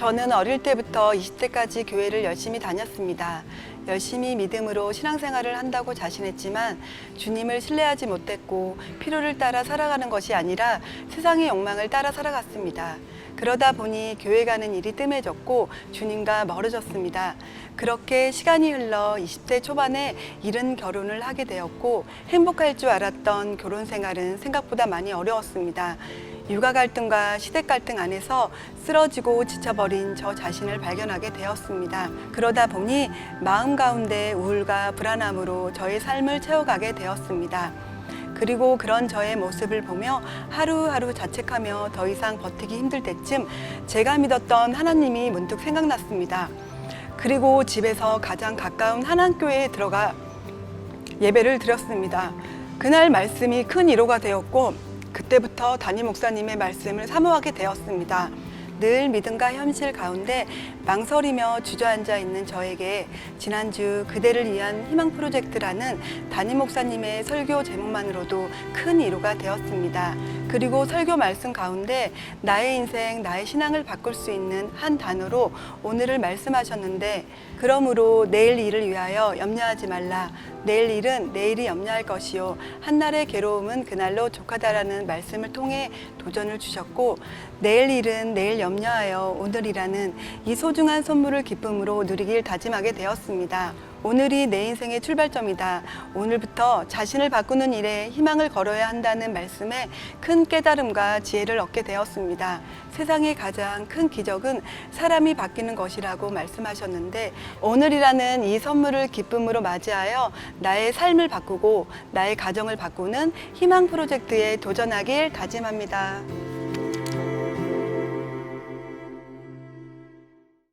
저는 어릴 때부터 20대까지 교회를 열심히 다녔습니다. 열심히 믿음으로 신앙생활을 한다고 자신했지만 주님을 신뢰하지 못했고 필요를 따라 살아가는 것이 아니라 세상의 욕망을 따라 살아갔습니다. 그러다 보니 교회 가는 일이 뜸해졌고 주님과 멀어졌습니다. 그렇게 시간이 흘러 20대 초반에 이른 결혼을 하게 되었고 행복할 줄 알았던 결혼 생활은 생각보다 많이 어려웠습니다. 육아 갈등과 시댁 갈등 안에서 쓰러지고 지쳐버린 저 자신을 발견하게 되었습니다. 그러다 보니 마음 가운데 우울과 불안함으로 저의 삶을 채워가게 되었습니다. 그리고 그런 저의 모습을 보며 하루하루 자책하며 더 이상 버티기 힘들 때쯤 제가 믿었던 하나님이 문득 생각났습니다. 그리고 집에서 가장 가까운 한안교회에 들어가 예배를 드렸습니다. 그날 말씀이 큰 위로가 되었고 그때부터 담임 목사님의 말씀을 사모하게 되었습니다. 늘 믿음과 현실 가운데 망설이며 주저앉아 있는 저에게 지난주 그대를 위한 희망 프로젝트라는 담임 목사님의 설교 제목만으로도 큰 위로가 되었습니다. 그리고 설교 말씀 가운데 나의 인생, 나의 신앙을 바꿀 수 있는 한 단어로 오늘을 말씀하셨는데 그러므로 내일 일을 위하여 염려하지 말라. 내일 일은 내일이 염려할 것이요. 한날의 괴로움은 그날로 족하다라는 말씀을 통해 도전을 주셨고 내일 일은 내일 염려하여 오늘이라는 이 소중한 선물을 기쁨으로 누리길 다짐하게 되었습니다. 오늘이 내 인생의 출발점이다. 오늘부터 자신을 바꾸는 일에 희망을 걸어야 한다는 말씀에 큰 깨달음과 지혜를 얻게 되었습니다. 세상의 가장 큰 기적은 사람이 바뀌는 것이라고 말씀하셨는데 오늘이라는 이 선물을 기쁨으로 맞이하여 나의 삶을 바꾸고 나의 가정을 바꾸는 희망 프로젝트에 도전하길 다짐합니다.